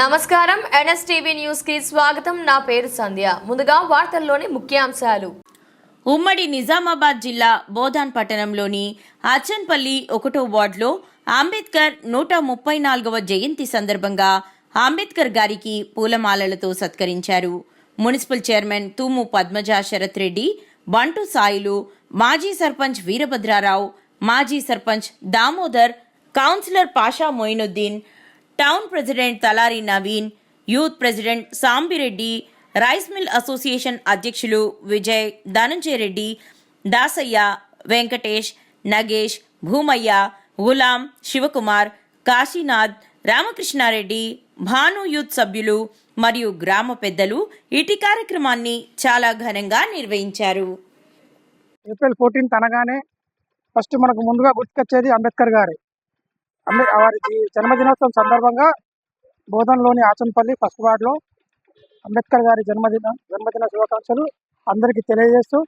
నమస్కారం. ఎన్ఎస్టీవీ న్యూస్కి స్వాగతం. నా పేరు సంధ్య. ముందుగా వార్తల్లోని ముఖ్యాంశాలు. ఉమ్మడి నిజామాబాద్ జిల్లా బోధాన్ పట్టణంలోని అచ్చన్పల్లి ఒకటో వార్డులో అంబేద్కర్ నూట ముప్పై నాలుగవ జయంతి సందర్భంగా అంబేద్కర్ గారికి పూలమాలలతో సత్కరించారు. మున్సిపల్ చైర్మన్ తూము పద్మజ శరత్ రెడ్డి బంటు సాయిలు మాజీ సర్పంచ్ వీరభద్రారావు మాజీ sarpanch Damodar councillor Pasha Moinuddin town president Talari Naveen youth president Sambireddy rice mill association అధ్యక్షులు విజయ్ ధనంజయ రెడ్డి దాసయ్య వెంకటేష్ నగేష్ భూమయ్య గులాం శివకుమార్ కాశీనాథ్ రామకృష్ణారెడ్డి భాను యూత్ సభ్యులు మరియు గ్రామ పెద్దలు ఇటీ కార్యక్రమాన్ని చాలా ఘనంగా నిర్వహించారు. ఏప్రిల్ ఫోర్టీన్త్ అనగానే ఫస్ట్ మనకు ముందుగా గుర్తుకొచ్చేది అంబేద్కర్ గారి. వారి జన్మదినోత్సవం సందర్భంగా బోధన్లోని ఆచంపల్లి ఫస్ట్ వార్డులో అంబేద్కర్ గారి జన్మదిన జన్మదిన శుభాకాంక్షలు అందరికీ తెలియజేస్తూ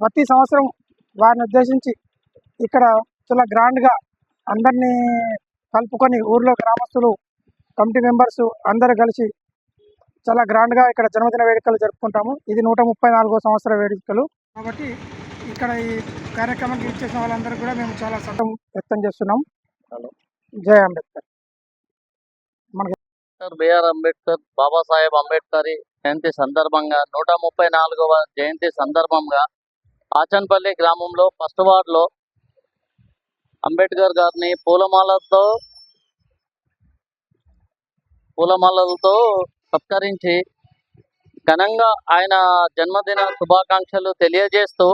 ప్రతి సంవత్సరం వారిని ఉద్దేశించి ఇక్కడ చాలా గ్రాండ్గా అందరినీ కలుపుకొని ఊర్లో గ్రామస్తులు కమిటీ మెంబర్స్ అందరూ కలిసి చాలా గ్రాండ్గా ఇక్కడ జన్మదిన వేడుకలు జరుపుకుంటాము. ఇది నూట ముప్పై నాలుగో సంవత్సర వేడుకలు. కాబట్టి ఇక్కడ ఈ కార్యక్రమానికి ఇచ్చేసిన వాళ్ళందరూ కూడా మేము చాలా సంతం వ్యక్తం చేస్తున్నాం. జై అంబేద్కర్. మనకి doctor B R Ambedkar Babasaheb Ambedkar Jayanti సందర్భంగా నూట ముప్పై నాలుగవ జయంతి సందర్భంగా ఆచన్పల్లి గ్రామంలో ఫస్ట్ వార్డులో అంబేద్కర్ గారిని పూలమాలతో పూలమాలలతో సత్కరించి ఘనంగా ఆయన జన్మదిన శుభాకాంక్షలు తెలియజేస్తూ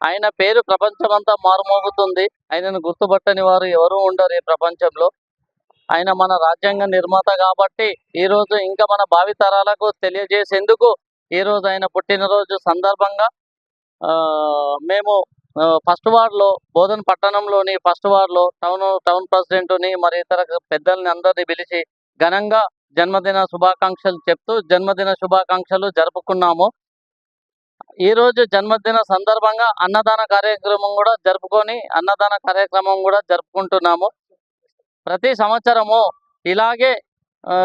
ఆయన పేరు ప్రపంచమంతా మారుమోగుతుంది. ఆయనను గుర్తుపట్టని వారు ఎవరు ఉండరు ఈ ప్రపంచంలో. ఆయన మన రాజ్యాంగ నిర్మాత కాబట్టి ఈ రోజు ఇంకా మన భావితరాలకు తెలియజేసేందుకు ఈ రోజు ఆయన పుట్టినరోజు సందర్భంగా ఆ, మేము ఫస్ట్ వార్డులో బోధన్ పట్టణంలోని ఫస్ట్ వార్డులో టౌన్ టౌన్ ప్రెసిడెంట్ని మరి ఇతర పెద్దల్ని అందరినీ పిలిచి ఘనంగా జన్మదిన శుభాకాంక్షలు చెప్తూ జన్మదిన శుభాకాంక్షలు జరుపుకున్నాము. ఈ రోజు జన్మదిన సందర్భంగా అన్నదాన కార్యక్రమం కూడా జరుపుకొని అన్నదాన కార్యక్రమం కూడా జరుపుకుంటున్నాము. ప్రతి సంవత్సరము ఇలాగే ఆ,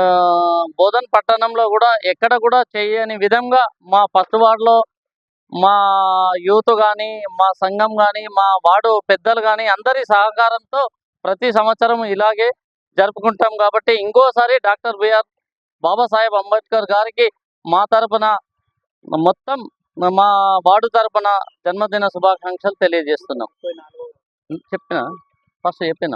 బోధన్ పట్టణంలో కూడా ఎక్కడ కూడా చేయని విధంగా మా ఫస్ట్ వార్డులో మా యూత్ కానీ మా సంఘం కానీ మా వార్డు పెద్దలు కానీ అందరి సహకారంతో ప్రతి సంవత్సరం ఇలాగే జరుపుకుంటాం కాబట్టి ఇంకోసారి డాక్టర్ బిఆర్ బాబాసాహెబ్ అంబేద్కర్ గారికి మా తరపున మొత్తం మా వార్డు తరపున జన్మదిన శుభాకాంక్షలు తెలియజేస్తున్నాం. చెప్పిన? ఫస్ట్ చెప్పిన?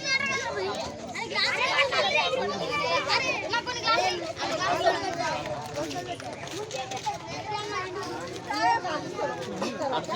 అది